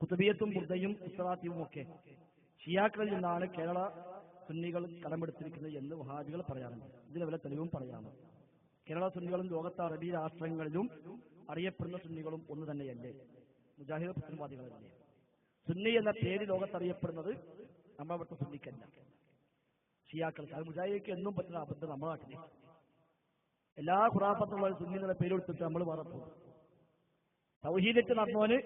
കുത്തുബിയത്തും ബുദ്ധയും ഇസ്ലാത്തിയും ഒക്കെ ഷിയാക്കളിൽ നിന്നാണ് കേരള സുന്നികൾ കടമെടുത്തിരിക്കുന്നത് എന്ന് വഹാബികൾ പറയാറുണ്ട്. ഇതിന് വല്ല തെളിവും പറയാമോ? കേരള സുന്നികളും ലോകത്തെ അറബി രാഷ്ട്രങ്ങളിലും അറിയപ്പെടുന്ന സുന്നികളും ഒന്ന് തന്നെയല്ലേ? മുജാഹിദ് പുത്തൻവാദികളല്ലേ സുന്നി എന്ന പേര് ലോകത്തറിയപ്പെടുന്നത് നമ്മൾ അവിടുത്തെ സുന്നിക്കല്ല. ഷിയാക്കൾക്ക് അത് മുജാഹിദിക്ക് എന്നും പറ്റുന്ന അബദ്ധം നമ്മുടെ നാട്ടിൽ എല്ലാ ഖുറാഫത്തുള്ള സുന്നി എന്ന പേര് കൊടുത്തിട്ട് നമ്മൾ പറപ്പും തൗഹീദിട്ട് നടന്നവന്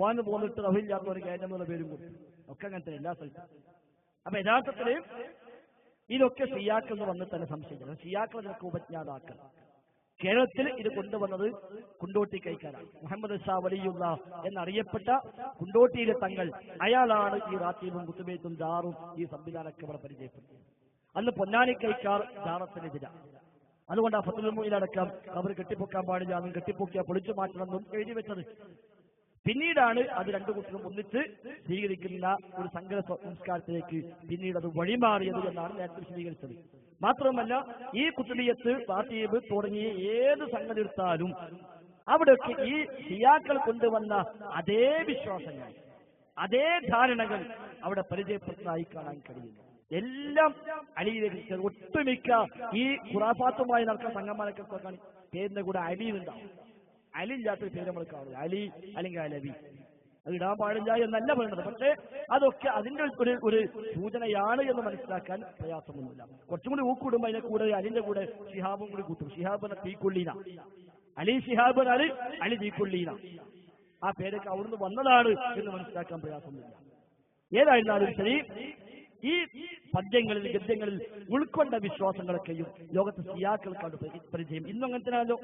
വാന്ന് പോന്നിട്ട് തൗഹീദില്ലാത്തവന് കയറ്റം എന്നുള്ള പേരും കൊടുത്തു. ഒക്കെ അങ്ങനത്തെ എല്ലാ സ്ഥലത്തും. അപ്പൊ യഥാർത്ഥത്തിൽ ഇതൊക്കെ സിയാക്ക് എന്ന് വന്ന് തന്നെ സംശയിക്കണം സിയാക്കൾ ഇതിനൊക്കെ ഉപജ്ഞാതാക്കൾ. കേരളത്തിൽ ഇത് കൊണ്ടുവന്നത് കുണ്ടോട്ടി കൈക്കാരാണ് മുഹമ്മദ് ഷാ വലിയുള്ള എന്നറിയപ്പെട്ട കുണ്ടോട്ടിയിലെ തങ്ങൾ അയാളാണ് ഈ റാത്തീബും കുത്തുബേത്തും ജാറും ഈ സംവിധാനമൊക്കെ ഇവിടെ പരിചയപ്പെടുത്തിയത്. അന്ന് പൊന്നാനി കൈക്കാർ ജാറത്തിനെതിര. അതുകൊണ്ട് ആ അടക്കം അവർ കെട്ടിപ്പൊക്കാൻ പാടില്ല അതും കെട്ടിപ്പൊക്കിയാൽ പൊളിച്ചു മാറ്റണം എന്നും എഴുതി വെച്ചത്. പിന്നീടാണ് അത് രണ്ടു കൂട്ടരും ഒന്നിച്ച് സ്വീകരിക്കുന്ന ഒരു സങ്കര സംസ്കാരത്തിലേക്ക് പിന്നീട് അത് വഴിമാറിയത് എന്നാണ് നേരത്തെ വിശദീകരിച്ചത്. മാത്രമല്ല ഈ കുത്തുബിയത്ത് പാത്തീബ് തുടങ്ങിയ ഏത് സംഗതി എടുത്താലും അവിടെയൊക്കെ ഈ ഷിയാക്കൾ കൊണ്ടുവന്ന അതേ വിശ്വാസങ്ങൾ അതേ ധാരണകൾ അവിടെ പരിചയപ്പെടുന്നതായി കാണാൻ കഴിയുന്നു. എല്ലാം അലിയിലേക്ക് ഒട്ടുമിക്ക ഈ ഖുറാഫാത്തുമായി നടക്കുന്ന സംഘമാനൊക്കെ പേരിന്റെ കൂടെ അലിയുണ്ടാവും അലി ഇല്ലാത്തൊരു പേര് നമ്മൾ കാണുക അലി അല്ലെങ്കിൽ അലവി. അത് ഇടാൻ പാടില്ല എന്നല്ല പറയുന്നത്. പക്ഷേ അതൊക്കെ അതിന്റെ ഒരു ഒരു സൂചനയാണ് എന്ന് മനസ്സിലാക്കാൻ പ്രയാസമൊന്നുമില്ല. കുറച്ചും കൂടി ഊക്കൂടുമ്പോൾ അതിന്റെ കൂടെ അലിന്റെ കൂടെ ഷിഹാബും കൂടി കൂട്ടും. ഷിഹാബ് തീക്കൊള്ളീന. അലി ഷിഹാബ് അലി അലി തീക്കൊള്ളീന. ആ പേരൊക്കെ അവിടുന്ന് വന്നതാണ് എന്ന് മനസ്സിലാക്കാൻ പ്രയാസമൊന്നുമില്ല. ഏതായിരുന്നാലും ശരി ഈ പദ്യങ്ങളിൽ ഗദ്യങ്ങളിൽ ഉൾക്കൊണ്ട വിശ്വാസങ്ങളൊക്കെയും ലോകത്തെ സിയാക്കൾക്കാണ് പരി- പരിചയം. ഇന്നും അങ്ങനത്തെ തന്നെയാണല്ലോ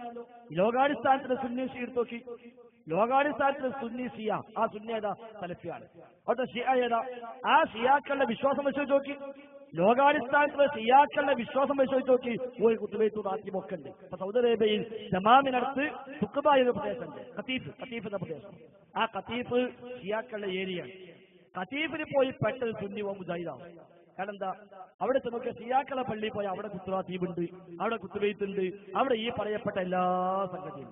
ലോകാടിസ്ഥാനത്തിലെ സുന്നി ഷീ ലോകാടിസ്ഥാനത്തിന് നോക്കി ലോകാടിസ്ഥാനത്തിലെ സുന്നി ഷിയ ആ സുന്നി ഏതാ? സലഫിയാണ്. അവിടെ ഷിയ ഏതാ? ആ ഷിയാക്കളുടെ വിശ്വാസം വെച്ചു നോക്കി. ലോകാടിസ്ഥാനത്തിലെ സിയാക്കളുടെ വിശ്വാസം പരിശോധിച്ച് നോക്കി. ഒരു കുത്തുബൈത്തു നാട്യമൊക്കെ ഉണ്ട്. ഇപ്പൊ സൗദി അറേബ്യയിൽ ജമാമിനടുത്ത് തുക്കുബ എന്ന പ്രദേശമുണ്ട്. ഖത്തീഫ് ഖത്തീഫ് എന്ന പ്രദേശം. ആ ഖത്തീഫ് ഷിയാക്കളുടെ ഏരിയയാണ്. ഖത്തീഫിന് പോയി പെട്ടത് സുന്നി ഓ മുജാഹിദാണ് കാരണം എന്താ അവിടെ നമുക്ക് സിയാക്കളെ പള്ളിയിൽ പോയി അവിടെ കുത്തുവാ കുത്തുറാത്തീബുണ്ട് അവിടെ കുത്തുവെയ്ത്തുണ്ട് അവിടെ ഈ പറയപ്പെട്ട എല്ലാ സംഗതിയും.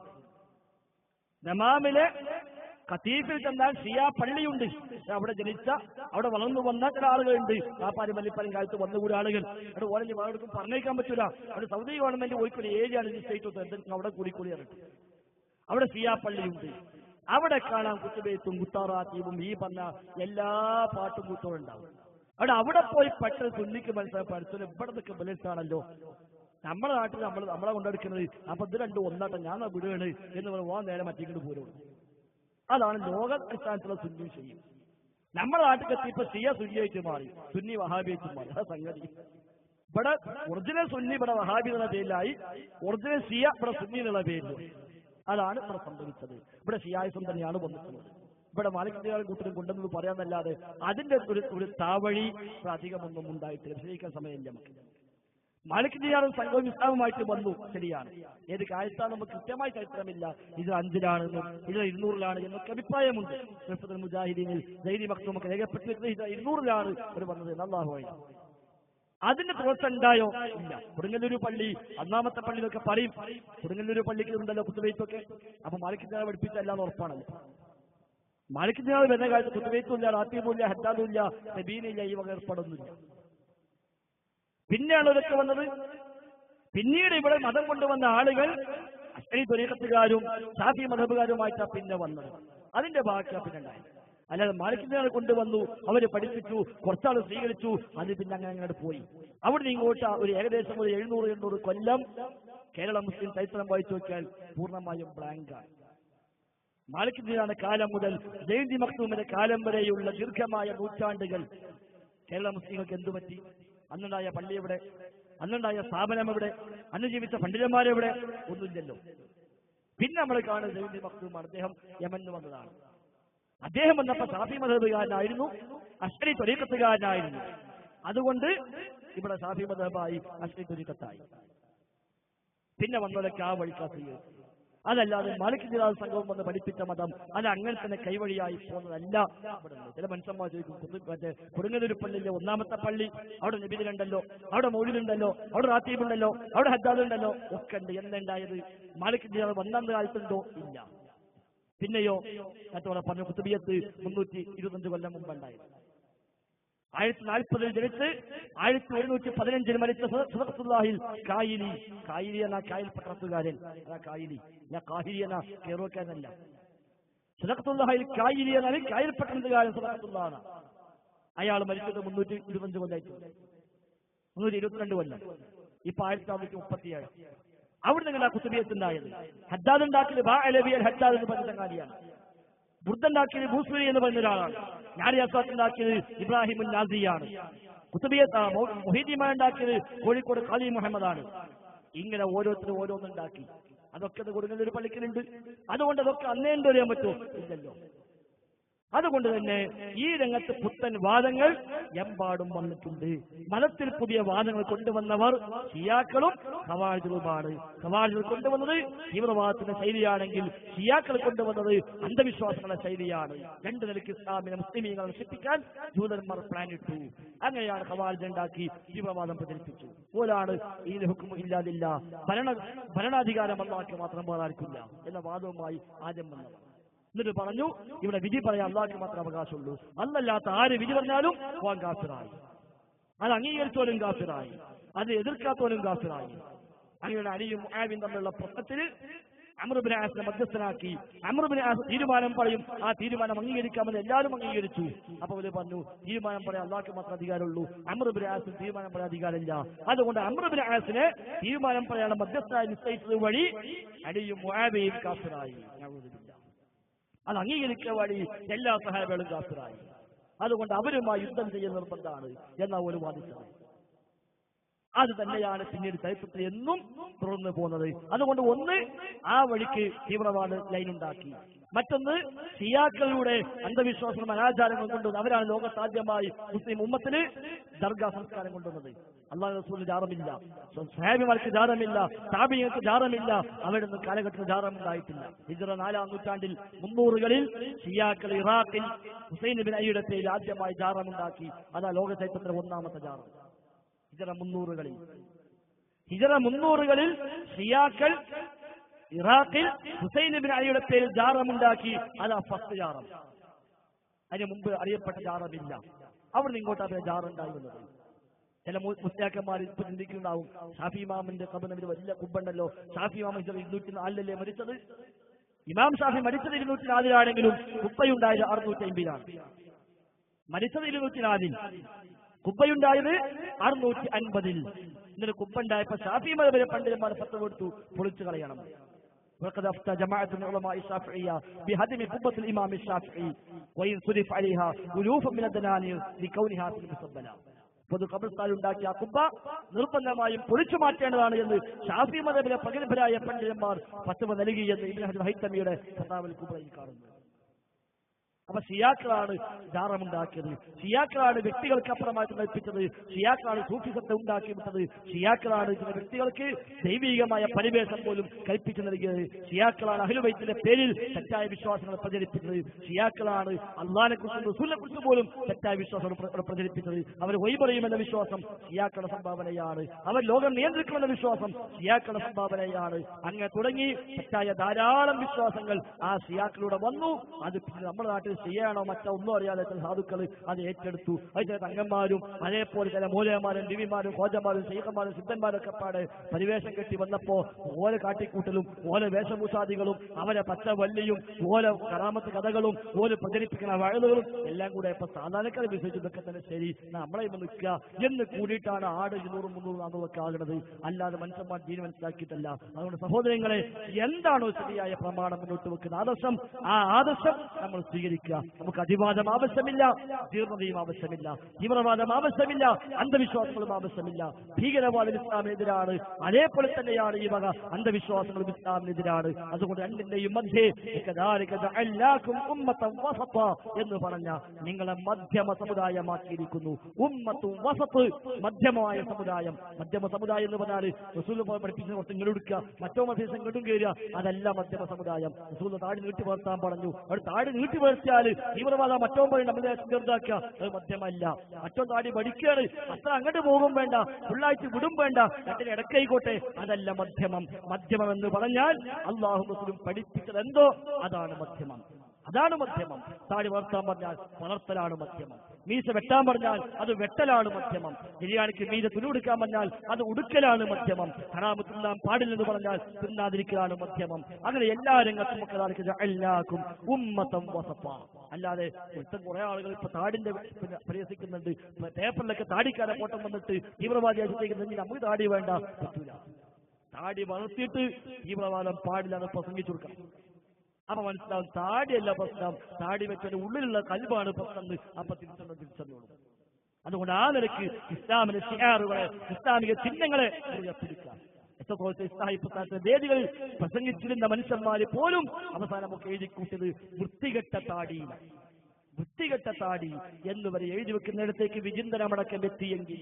നമാമിലെ ഖത്തീഫിൽ ചെന്നാൽ ഷിയ പള്ളിയുണ്ട്. അവിടെ ജനിച്ച അവിടെ വളർന്നു വന്ന ചില ആളുകളുണ്ട്. കാപ്പാരി മല്ലിപ്പാലും കാലത്ത് വന്നുകൂടി ആളുകൾ. അവിടെ ഓരോ ആളുകൾക്കും പറഞ്ഞേക്കാൻ പറ്റൂല. അവിടെ സൗദി ഗവൺമെന്റ് പോയിക്കൊരു ഏരിയയാണ് സ്റ്റേറ്റ് എന്തെങ്കിലും അവിടെ കൂടിക്കൂടി ഇറക്കും അവിടെ ഷിയ പള്ളിയുണ്ട്. അവിടെ കാണാം കുത്തുബേത്തും കുത്താറാത്തീവും ഈ പറഞ്ഞ എല്ലാ പാട്ടും കൂത്തോടും ഉണ്ടാവും അവിടെ അവിടെ പോയി പെട്ടെന്ന് സുന്നിക്ക് മനസ്സിലാക്കി പഠിച്ചത് ഇവിടെ നിൽക്ക് ബലിസ്ഥാണല്ലോ നമ്മളെ നാട്ടിൽ നമ്മൾ നമ്മളെ കൊണ്ടെടുക്കുന്നത് അപ്പൊ ഇത് രണ്ടും ഒന്നാട്ടം. ഞാൻ വിടുകയാണ് എന്ന് പറഞ്ഞ് പോകാൻ നേരെ മറ്റേക്കിട്ട് പോരുള്ളൂ. അതാണ് ലോക അടിസ്ഥാനത്തിലുള്ള സുന്നി ചെയ്യും നമ്മളെ നാട്ടിൽ എത്തിയപ്പോ സിയ സുന്നിയായിട്ട് മാറി സുന്നി വഹാബിയായിട്ട് മാറി. അതാ സംഗതി. ഇവിടെ ഒറിജിനൽ സുന്നി ഇവിടെ വഹാബി എന്നുള്ള പേരിലായി ഒറിജിനൽ സിയ ഇവിടെ സുന്നി എന്നുള്ള പേരിലും. അതാണ് ഇവിടെ സംഭവിച്ചത്. ഇവിടെ ഷിയായുസം തന്നെയാണ് വന്നിട്ടുള്ളത്. ഇവിടെ മാലിക് കൂട്ടരും കൊണ്ടെന്ന് പറയാമെന്നല്ലാതെ അതിന്റെ ഒരു ഒരു താവഴി അധികമൊന്നും ഉണ്ടായിട്ടില്ല. വിശദീകരിക്കാൻ സമയമില്ല നമുക്ക്. മാലിക് ജിയാറും സംഘവും ഇസ്ലാമുമായിട്ട് വന്നു. ശരിയാണ്. ഏത് കാലത്താണ് നമുക്ക് കൃത്യമായ ചരിത്രമില്ല. ഇത് അഞ്ചിലാണെന്നും ഇത് ഇരുന്നൂറിലാണ് എന്നൊക്കെ അഭിപ്രായമുണ്ട്. മുജാഹിദീനിൽ മക്തുമൊക്കെ രേഖപ്പെട്ടിരുന്നത് ഇത് ഇരുന്നൂറിലാണ് അവർ വന്നത് അറിയാം അതിന്റെ തുടർച്ച ഉണ്ടായോ? ഇല്ല. കൊടുങ്ങല്ലൂർ പള്ളി ഒന്നാമത്തെ പള്ളി എന്നൊക്കെ പറയും. കൊടുങ്ങല്ലൂർ പള്ളിക്ക് ഉണ്ടല്ലോ കുത്തുവയ്ത്തൊക്കെ അപ്പൊ മാലിക്കിനാൾ പഠിപ്പിച്ചല്ല എന്ന് ഉറപ്പാണല്ലോ. മാലിക്കിനാൾ വരുന്ന കാലത്ത് കുത്തുവയ്ക്കുമില്ല റാത്തീമില്ല ഹദ്ദാദുമില്ല നബീനില്ല ഈ വക പിന്നെയാണ് ഇതൊക്കെ വന്നത്. പിന്നീട് ഇവിടെ മതം കൊണ്ടുവന്ന ആളുകൾ അശ്വരി തുരീക്കത്തുകാരും ഷാഫി മതബുകാരുമായിട്ടാണ് പിന്നെ വന്നത്. അതിന്റെ ബാക്കിയാ പിന്നെ അല്ലാതെ മാലിക്കിനാൾ കൊണ്ടുവന്നു അവർ പഠിപ്പിച്ചു കുറച്ചാൾ സ്വീകരിച്ചു അത് പിന്നെ അങ്ങനെ അങ്ങോട്ട് പോയി. അവിടെ ഇങ്ങോട്ട് ഒരു ഏകദേശം ഒരു എഴുന്നൂറ് എണ്ണൂറ് കൊല്ലം കേരള മുസ്ലിം ചരിത്രം വായിച്ചു നോക്കിയാൽ പൂർണമായും ബ്ലാങ്കാണ് മാലിക്കിനാണ് കാലം മുതൽ ജയന്തി മക്തൂമിന്റെ കാലം വരെയുള്ള ദീർഘമായ നൂറ്റാണ്ടുകൾ. കേരള മുസ്ലിങ്ങൾക്ക് എന്തു പറ്റി? അന്നുണ്ടായ പള്ളി എവിടെ? അന്നുണ്ടായ സ്ഥാപനം എവിടെ? അന്ന് ജീവിച്ച പണ്ഡിതന്മാരെവിടെ ഒന്നുമില്ലല്ലോ. പിന്നെ നമ്മൾ കാണുന്നത് ജയന്തി മക്തൂമാണ്. അദ്ദേഹം യമന്ന് വന്നതാണ്. അദ്ദേഹം വന്നപ്പോ സാഫി മതബുകാരനായിരുന്നു അശ്വരി ത്വരീക്കത്തുകാരനായിരുന്നു. അതുകൊണ്ട് ഇവിടെ സാഫി മതബായി അശ്വരി ത്വരീക്കത്തായി. പിന്നെ വന്നവരൊക്കെ ആ വഴിക്കാ സ്വീകരിച്ചു അതല്ലാതെ മാലിക് ജിലാദ് സംഘവും വന്ന് പഠിപ്പിച്ച മതം അത് അങ്ങനെ തന്നെ കൈവഴിയായി പോകുന്നതല്ല. ചില മനുഷ്യന്മാർ ചോദിക്കും മറ്റേ കൊടുങ്ങല്ലൂർ പള്ളിയിലെ ഒന്നാമത്തെ പള്ളി അവിടെ നിബിദിലുണ്ടല്ലോ അവിടെ മൗലിലുണ്ടല്ലോ അവിടെ റാത്തീബുണ്ടല്ലോ അവിടെ ഹദ്ദാദ് ഉണ്ടല്ലോ ഒക്കെ ഉണ്ട്. എന്തുണ്ടായത് മാലിക് ജിലാദ് ഒന്നാം കാലത്തുണ്ടോ ഇല്ല. പിന്നെയോ മറ്റോടെ പറഞ്ഞു കുത്തുബിയത്ത് മുന്നൂറ്റി ഇരുപത്തഞ്ച് കൊല്ലം മുമ്പുണ്ടായത് ആയിരത്തി നാൽപ്പതിൽ ജനിച്ച് ആയിരത്തി ഒരുന്നൂറ്റി പതിനഞ്ചിൽ മരിച്ച സുഹൃത്തുല്ലാഹിൽ കായിലി. കായിലി എന്ന കായൽ പട്ടണത്തുകാരൻ. അതാ കായിലി. ഞാൻ കാഹിലി എന്ന കേറോക്കാരനല്ല സുഹൃത്തുല്ലാഹിൽ കായിലി എന്നാൽ കായൽ പട്ടണത്തുകാരൻ സുഹൃത്തുള്ളാണ് അയാൾ മരിച്ചത് മുന്നൂറ്റി ഇരുപത്തഞ്ച് കൊല്ലായിട്ടുണ്ട് മുന്നൂറ്റി ഇരുപത്തിരണ്ട് കൊല്ലം. ഇപ്പൊ ആയിരത്തി തൊള്ളായിരത്തി മുപ്പത്തിയേഴ് അവിടെ നിങ്ങളുടെ കുത്തുബിയത്തുണ്ടായത് ഹദ്ദാദ് ഉണ്ടാക്കിയത് ബാ അലബിയൽ ഹദ്ദാദ് എന്ന് പറഞ്ഞ ചങ്ങാതിയാണ് ബുദ്ധണ്ടാക്കിയത് ഭൂസ്വരി എന്ന് പറയുന്ന ഒരാളാണ് ഞാരി അസാത്ത് ഉണ്ടാക്കിയത് ഇബ്രാഹിം നാസിയാണ് കുത്തുബിയത്ത് മൊഹീദിമാൻ ഉണ്ടാക്കിയത് കോഴിക്കോട് ഖാലി മുഹമ്മദാണ്. ഇങ്ങനെ ഓരോരുത്തരും ഓരോന്നുണ്ടാക്കി അതൊക്കെ അത് ഒരു പള്ളിക്കലുണ്ട്. അതുകൊണ്ട് അതൊക്കെ അന്നേ എന്തറിയാൻ പറ്റുമോ ഇല്ലല്ലോ. അതുകൊണ്ട് തന്നെ ഈ രംഗത്ത് പുത്തൻ വാദങ്ങൾ എമ്പാടും വന്നിട്ടുണ്ട്. മതത്തിൽ പുതിയ വാദങ്ങൾ കൊണ്ടുവന്നവർ ഷിയാക്കളും ഖവാജുകളുമാണ് ഖവാജുകൾ കൊണ്ടുവന്നത് തീവ്രവാദത്തിന്റെ ശൈലിയാണെങ്കിൽ ഷിയാക്കൾ കൊണ്ടുവന്നത് അന്ധവിശ്വാസങ്ങളുടെ ശൈലിയാണ്. രണ്ട് നിലയ്ക്ക് ഇസ്ലാമിനെ മുസ്ലിമീങ്ങളെ നശിപ്പിക്കാൻ ജൂതന്മാർ പ്ലാൻ ഇട്ടു. അങ്ങനെയാണ് ഖവാജ് ഉണ്ടാക്കി തീവ്രവാദം പ്രചരിപ്പിച്ചു. പോലാണ് ഈ ഹുക്കും ഇല്ലാതില്ല. ഭരണ ഭരണാധികാരം അള്ളാഹ്ക്ക് മാത്രം പോകാറിക്കില്ല എന്ന വാദവുമായി ആദ്യം വന്നവർ. എന്നിട്ട് പറഞ്ഞു ഇവിടെ വിധി പറയാൻ അള്ളാഹിന് മാത്രമേ അവകാശമുള്ളൂ. അന്നല്ലാത്ത ആര് വിധി പറഞ്ഞാലും പോകാൻ കാഫിറായി. അത് അംഗീകരിച്ചോലും കാഫിറായി. അത് എതിർക്കാത്തോലും കാഫിറായി. അങ്ങനെ അലിയും ആവിയും തമ്മിലുള്ള പ്രശ്നത്തിൽ അമൃബിനെ ആസിനെ മധ്യസ്ഥനാക്കി. അമൃബിനെ ആസ് തീരുമാനം പറയും ആ തീരുമാനം അംഗീകരിക്കാമെന്ന് എല്ലാവരും അംഗീകരിച്ചു. അപ്പൊ അവർ പറഞ്ഞു തീരുമാനം പറയാൻ അള്ളാഹ്ക്ക് മാത്രം അധികാരമുള്ളൂ. അമൃബിനെ ആസിന് തീരുമാനം പറയാൻ അധികാരമില്ല. അതുകൊണ്ട് അമൃബിനെ ആസിനെ തീരുമാനം പറയാനുള്ള മധ്യസ്ഥനായി നിശ്ചയിച്ചത് വഴി അടിയും മുആബിയും കാഫിറായി. അത് അംഗീകരിക്കാൻ വഴി എല്ലാ സഹാബികളും കാഫിറായി അതുകൊണ്ട് അവരുമായി യുദ്ധം ചെയ്യുന്ന നിർബന്ധമാണ് എന്നാ ഒരു വാദിച്ചത് അത് തന്നെയാണ് പിന്നീട് ചരിത്രത്തിൽ എന്നും തുടർന്ന് പോകുന്നത്. അതുകൊണ്ട് ഒന്ന് ആ വഴിക്ക് തീവ്രവാദ ലൈൻ ഉണ്ടാക്കി. മറ്റൊന്ന് ഷിയാക്കളുടെ അന്ധവിശ്വാസങ്ങളും അനാചാരങ്ങളും കൊണ്ടുവന്നത് അവരാണ് ലോകത്താദ്യമായി മുസ്ലിം ഉമ്മത്തിന് ദർഗാ സംസ്കാരം കൊണ്ടുവന്നത്. അള്ളാഹു റസൂലിന് ജാറമില്ല. സാഹിബിമാർക്ക് ജാറമില്ല. താപിയങ്ങൾക്ക് ജാറമില്ല. അവരുടെ ഒന്നും കാലഘട്ടത്തിൽ ജാറമുണ്ടായിട്ടില്ല. ഹിജറ നാലാം നൂറ്റാണ്ടിൽ മുന്നൂറുകളിൽ ഷിയാക്കൾ ഇറാഖിൽ ഹുസൈൻ ബിൻ അയ്യുടെ പേരിൽ ആദ്യമായി ജാറമുണ്ടാക്കി. അതാ ലോക ചരിത്രത്തിലെ ഒന്നാമത്തെ ജാറം. ഹിജറ മുന്നൂറുകളിൽ. ഹിജറ മുന്നൂറുകളിൽ ഷിയാക്കൾ ഇറാഖിൽ ഹുസൈൻ ബിൻ അലിയുടെ പേരിൽ ജാറമുണ്ടാക്കി. അതാ ഫസ്റ്റ് ജാറം. അതിന് മുമ്പ് അറിയപ്പെട്ട ജാറമില്ല. അവിടെ നിന്ന് അവരെ ജാറുണ്ടായി ചില മുസ്ലിയാക്കന്മാർ ഇപ്പൊ ചിന്തിക്കുന്നുണ്ടാവും ഷാഫി ഇമാമിന്റെ കബനവിൽ വലിയ കുബ്ബുണ്ടല്ലോ ഷാഫി ഇമാം ഹിജറ ഇരുന്നൂറ്റി നാലിലല്ലേ മരിച്ചത്? ഇമാം ഷാഫി മരിച്ചത് ഇരുന്നൂറ്റി നാലിലാണെങ്കിലും കുപ്പയുണ്ടായത് അറുന്നൂറ്റി അമ്പതിലാണ് മരിച്ചത് ഇരുന്നൂറ്റി നാലിൽ കുബ്ബയുണ്ടായത് അറുന്നൂറ്റി അൻപതിൽ എന്നിട്ട് കുബ്ബ ഉണ്ടായപ്പോ ഷാഫി മതവരെ പണ്ഡിതന്മാർ പത്ത് കൊടുത്തു പൊളിച്ചു കളയണം وقد أفتى جماعة من علماء الشافعية بهدم قبة الإمام الشافعي وإن صرف عليها ألوف من الدنانير لكونها في المسبلة പൊതു കബർസ്ഥാൻ ഉണ്ടാക്കിയ ആ കുബ്ബ നിർബന്ധമായും പൊളിച്ചു മാറ്റേണ്ടതാണ് എന്ന് ഷാഫി മതബിലെ പ്രഗത്ഭരായ പണ്ഡിതന്മാർ ഫത്വ നൽകി എന്ന് ഇബ്നു ഹജർ ഹൈത്തമിയുടെ ഫതാവിൽ കുബ്ബയിൽ കാണുന്നു അപ്പൊ ഷിയാക്കളാണ് ജാറമുണ്ടാക്കിയത്. ഷിയാക്കളാണ് വ്യക്തികൾക്ക് അപ്പുറമായിട്ട് നയിപ്പിച്ചത്. ഷിയാക്കളാണ് സൂഫിസത്തെ ഉണ്ടാക്കി വിട്ടത് ഷിയാക്കളാണ് ചില വ്യക്തികൾക്ക് ദൈവികമായ പരിവേഷം പോലും കൽപ്പിച്ചു നൽകിയത്. ഷിയാക്കളാണ് അഹിലുവൈത്തിന്റെ പേരിൽ തെറ്റായ വിശ്വാസങ്ങൾ പ്രചരിപ്പിച്ചത്. ഷിയാക്കളാണ് അള്ളാനെ കുറിച്ചും റസൂലിനെ കുറിച്ച് പോലും തെറ്റായ വിശ്വാസങ്ങൾ പ്രചരിപ്പിച്ചത്. അവർ വൈപറിയുമെന്ന വിശ്വാസം ഷിയാക്കളുടെ സംഭാവനയാണ്. അവർ ലോകം നിയന്ത്രിക്കുമെന്ന വിശ്വാസം ഷിയാക്കളുടെ സംഭാവനയാണ്. അങ്ങനെ തുടങ്ങി തെറ്റായ ധാരാളം വിശ്വാസങ്ങൾ ആ സിയാക്കളിലൂടെ വന്നു. അത് നമ്മുടെ നാട്ടിൽ ഷിയാണോ മറ്റോ ഒന്നും അറിയാതെ സാധുക്കൾ അത് ഏറ്റെടുത്തു. അതിന്റെ തങ്ങന്മാരും അതേപോലെ ചില മൂലയന്മാരും ദിവിമാരും കോജന്മാരും ശൈഖന്മാരും സിദ്ധന്മാരും ഒക്കെ പാട് പരിവേഷം കെട്ടി വന്നപ്പോ ഓല കാട്ടിക്കൂട്ടലും ഓല വേഷഭൂഷാദികളും അവരെ പച്ച വല്ലിയും ഓല കറാമത്ത് കഥകളും ഓല പ്രചരിപ്പിക്കുന്ന വയലുകളും എല്ലാം കൂടെ ഇപ്പൊ സാധാരണക്കാരെ വിശ്വസിച്ചതൊക്കെ തന്നെ ശരി. നമ്മളെ ഇന്ന് നിൽക്കുക. എന്ന് കൂടിയിട്ടാണ് ആട് ഇരുന്നൂറും മുന്നൂറും നാന്നൂറൊക്കെ ആകുന്നത് അല്ലാതെ മനുഷ്യന്മാർ ജീവൻ മനസ്സിലാക്കിയിട്ടല്ല. അതുകൊണ്ട് സഹോദരങ്ങളെ എന്താണോ ശരിയായ പ്രമാണം മുന്നോട്ട് വെക്കുന്ന ആദർശം? ആ ആദർശം നമ്മൾ സ്വീകരിക്കുക നമുക്ക് അതിവാദം ആവശ്യമില്ല. ജീർണതയും ആവശ്യമില്ല തീവ്രവാദം ആവശ്യമില്ല. അന്ധവിശ്വാസങ്ങളും ആവശ്യമില്ല. ഭീകരവാദം ഇസ്ലാമിനെതിരാണ്. അതേപോലെ തന്നെയാണ് ഈ വക അന്ധവിശ്വാസങ്ങളും ഇസ്ലാമിനെതിരാണ്. അതുകൊണ്ട് രണ്ടിന്റെയും മധ്യേ എന്ന് പറഞ്ഞ നിങ്ങളെ മധ്യമ സമുദായമാക്കിയിരിക്കുന്നു. ഉമ്മത്തും വസത്ത് മധ്യമമായ സമുദായം. മധ്യമ സമുദായം എന്ന് പറഞ്ഞാൽ റസൂൽ പഠിപ്പിച്ച കുറച്ച് ഇങ്ങോട്ട് എടുക്കുക. മറ്റോ മധ്യസം ഇങ്ങോട്ടും കയറുക. അതല്ല മധ്യമ സമുദായം. റസൂൽ താടി നീട്ടി വളർത്താൻ പറഞ്ഞു. അവിടെ താടി നീട്ടി വളർത്തിയാൽ വെച്ചാൽ തീവ്രവാദം മറ്റോ പറയും നമ്മളെ ചെറുതാക്കുക. അത് മധ്യമല്ല മറ്റോ താടി പഠിക്കുകയാണ് അത്ര അങ്ങോട്ട് പോകും വേണ്ട. ഫുള്ളായിട്ട് വിടും വേണ്ട. അതിന് ഇടക്കായിക്കോട്ടെ. അതല്ല മധ്യമം. മധ്യമം എന്ന് പറഞ്ഞാൽ അള്ളാഹു മുസ്ലിം പഠിപ്പിച്ചത് എന്തോ? അതാണ് മധ്യമം. അതാണ് മധ്യമം. താടി വളർത്താൻ പറഞ്ഞാൽ വളർത്തലാണ് മധ്യമം. മീശ വെട്ടാൻ പറഞ്ഞാൽ അത് വെട്ടലാണ് മധ്യമം. ബിരിയാണിക്ക് മീശ തുണിയെടുക്കാൻ പറഞ്ഞാൽ അത് ഉടുക്കലാണ് മധ്യമം. ഹറാമ് തിന്നാൻ പാടില്ലെന്ന് പറഞ്ഞാൽ തിന്നാതിരിക്കലാണ് മധ്യമം. അങ്ങനെ എല്ലാ രംഗത്തും ഒക്കെ അതാർക്ക് എല്ലാവർക്കും ഉമ്മത്തം വസപ്പ അല്ലാതെ ഇപ്പം കുറെ ആളുകൾ ഇപ്പൊ താടിന്റെ പരിഹസിക്കുന്നുണ്ട്. പേപ്പറിലൊക്കെ താടിക്കാരെ ഫോട്ടം വന്നിട്ട് തീവ്രവാദിയായി ചിന്തിക്കുന്നെങ്കിൽ നമുക്ക് താടി വേണ്ട. പറ്റൂല. താടി വളർത്തിയിട്ട് തീവ്രവാദം പാടില്ലാതെ പ്രസംഗിച്ചു കൊടുക്കണം. അപ്പൊ മനസ്സിലാവും താടിയല്ല പ്രശ്നം. താടി വെച്ചതിന്റെ ഉള്ളിലുള്ള കൽബാണ് പ്രശ്നം അപ്പൊ തിരിച്ചെന്ന് തിരിച്ചറിഞ്ഞോളൂ. അതുകൊണ്ട് ആ നിലയ്ക്ക് ഇസ്ലാമിലെ ഷിയാറുകളെ ഇസ്ലാമിക ചിഹ്നങ്ങളെ പിടിക്കാം എത്രത്തോളത്തെ ഇസ്ലാഹി പ്രസ്ഥാനത്തിന്റെ വേദികളിൽ പ്രസംഗിച്ചിരുന്ന മനുഷ്യന്മാര് പോലും അവസാനം കൂട്ടിയത് വൃത്തികെട്ട താടിയില്ല വൃത്തികെട്ട താടി എന്ന് വരെ എഴുതി വെക്കുന്നിടത്തേക്ക് വിചിന്തനമടക്കം എത്തിയെങ്കിൽ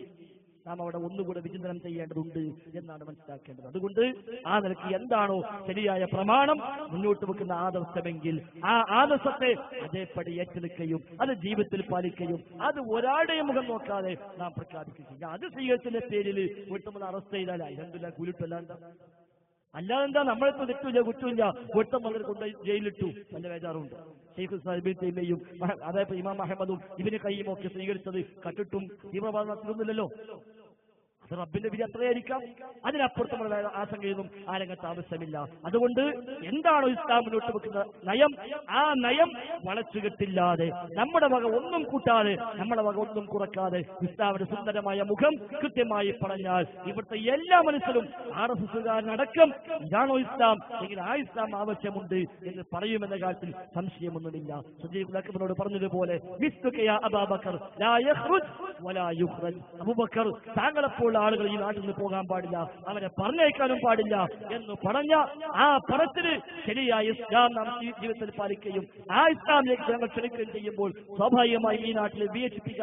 നാം അവിടെ ഒന്നുകൂടെ വിചിന്തനം ചെയ്യേണ്ടതുണ്ട് എന്നാണ് മനസ്സിലാക്കേണ്ടത്. അതുകൊണ്ട് ആ നിലയ്ക്ക് എന്താണോ ശരിയായ പ്രമാണം മുന്നോട്ട് വെക്കുന്ന ആദർശമെങ്കിൽ ആ ആദർശത്തെ അതേപടി ഏറ്റെടുക്കുകയും അത് ജീവിതത്തിൽ പാലിക്കുകയും അത് ഒരാളുടെയും മുഖം നോക്കാതെ നാം പ്രഖ്യാപിക്കുകയും അത് സ്വീകരിച്ചതിന്റെ പേരിൽ വീട്ടുമ്പോൾ അറസ്റ്റ് ചെയ്താൽ അലഹമില്ല കൂലിട്ടല്ലാണ്ട്. അല്ലാതെ എന്താ നമ്മളിപ്പോ തെറ്റില്ല കുറ്റമില്ല കുറ്റം വന്നിട്ട് കൊണ്ട് ജയിലിട്ടു നല്ല വേജാറുണ്ട് ഷെയ്ഖ് സാഹിബിൻ തൈമയും അതായത് ഇമാം അഹമ്മദും ഇവന് കൈയും ഒക്കെ സ്വീകരിച്ചത് കട്ടിട്ടും തീവ്രവാദം നടത്തുന്നില്ലല്ലോ അത് റബ്ബിന്റെ വിധി അത്രയായിരിക്കാം അതിനപ്പുറത്തുള്ള ആശങ്കയൊന്നും ആ രംഗത്ത് ആവശ്യമില്ല അതുകൊണ്ട് എന്താണോ ഇസ്ലാം മുന്നോട്ട് വെക്കുന്ന നയം ആ നയം വളച്ചുകെട്ടില്ലാതെ നമ്മുടെ വക ഒന്നും കൂട്ടാതെ നമ്മുടെ വക ഒന്നും കുറക്കാതെ ഇസ്ലാമിന്റെ സുന്ദരമായ മുഖം കൃത്യമായി പറഞ്ഞാൽ ഇവിടുത്തെ എല്ലാ മനുഷ്യരും ആർ എസ് എസുകാരനടക്കം ഇതാണോ ഇസ്ലാം? അല്ലെങ്കിൽ ആ ഇസ്ലാം ആവശ്യമുണ്ട് എന്ന് പറയുമെന്ന കാര്യത്തിൽ സംശയമൊന്നുമില്ല. സുജീബ് പറഞ്ഞതുപോലെ താങ്കളെപ്പോൾ താങ്കളെപ്പോലുള്ള ആളുകൾ ഈ നാട്ടിൽ നിന്ന് പോകാൻ പാടില്ല. അവരെ പറഞ്ഞേക്കാനും പാടില്ല എന്ന് പറഞ്ഞ ആ പടത്തിന് ശരിയായ ഇസ്ലാം നാം ജീവിതത്തിൽ പാലിക്കുകയും ആ ഇസ്ലാമിലേക്ക് ഞങ്ങൾ ക്ഷണിക്കുകയും ചെയ്യുമ്പോൾ സ്വാഭാവികമായി ഈ നാട്ടിലെ ബി എച്ച്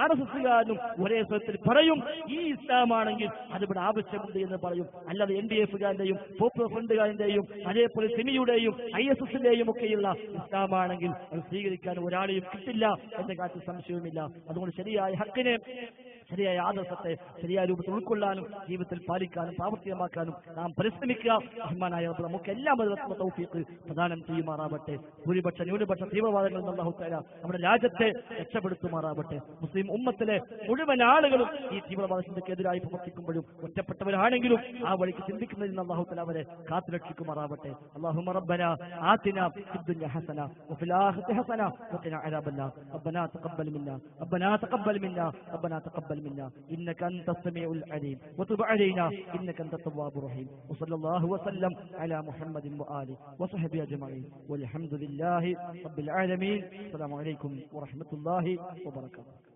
ആർ എസ് എസ്സുകാരനും ഒരേ സ്വത്തിൽ പറയും ഈ ഇസ്ലാമാണെങ്കിൽ അതിവിടെ ആവശ്യമുണ്ട് എന്ന് പറയും. അല്ലാതെ എൻ ഡി എഫുകാരന്റെയും പോപ്പുലർ ഫ്രണ്ടുകാരന്റെയും അതേപോലെ സിമിയുടെയും ഐ എസ് എസിന്റെയും ഒക്കെയുള്ള ഇസ്ലാമാണെങ്കിൽ അത് സ്വീകരിക്കാൻ ഒരാളെയും കിട്ടില്ല എന്ന കാര്യത്തിൽ സംശയവുമില്ല. അതുകൊണ്ട് ശരിയായ ഹക്കിനെ ശരിയായ ആദർശത്തെ ശരിയായ രൂപത്തിൽ ഉൾക്കൊള്ളാനും ജീവിതത്തിൽ പാലിക്കാനും പ്രാവർത്തികമാക്കാനും നാം പരിശ്രമിക്കുക റഹ്മാനായ റബ്ബ് നമുക്ക് എല്ലാ മതത്തിലുള്ള തൗഫീഖ് പ്രദാനം ചെയ്യുമാറാവട്ടെ ഭൂരിപക്ഷ ന്യൂനപക്ഷ തീവ്രവാദങ്ങളിൽ നിന്ന് അല്ലാഹു തആല നമ്മുടെ രാജ്യത്തെ രക്ഷപ്പെടുത്തുമാറാവട്ടെ മുസ്ലിം ഉമ്മത്തിലെ മുഴുവൻ ആളുകളും ഈ തീവ്രവാദ ചിന്തക്കെതിരായി പ്രവർത്തിക്കുമ്പോഴും ഒറ്റപ്പെട്ടവരാണെങ്കിലും ആ വഴിക്ക് ചിന്തിക്കുന്നതിൽ നിന്ന് അല്ലാഹു തആല അവരെ കാത്തുരക്ഷിക്കുമാറാവട്ടെ اللهم ربنا آتنا في الدنيا حسنة وفي الآخرة حسنة وقنا عذاب النار ربنا تقبل منا ربنا تقبل منا ربنا تقبل منا إنك أنت السميع العليم وتب علينا إنك أنت التواب الرحيم وصلى الله وسلم على محمد وآله وصحبه أجمعين والحمد لله رب العالمين السلام عليكم ورحمة الله وبركاته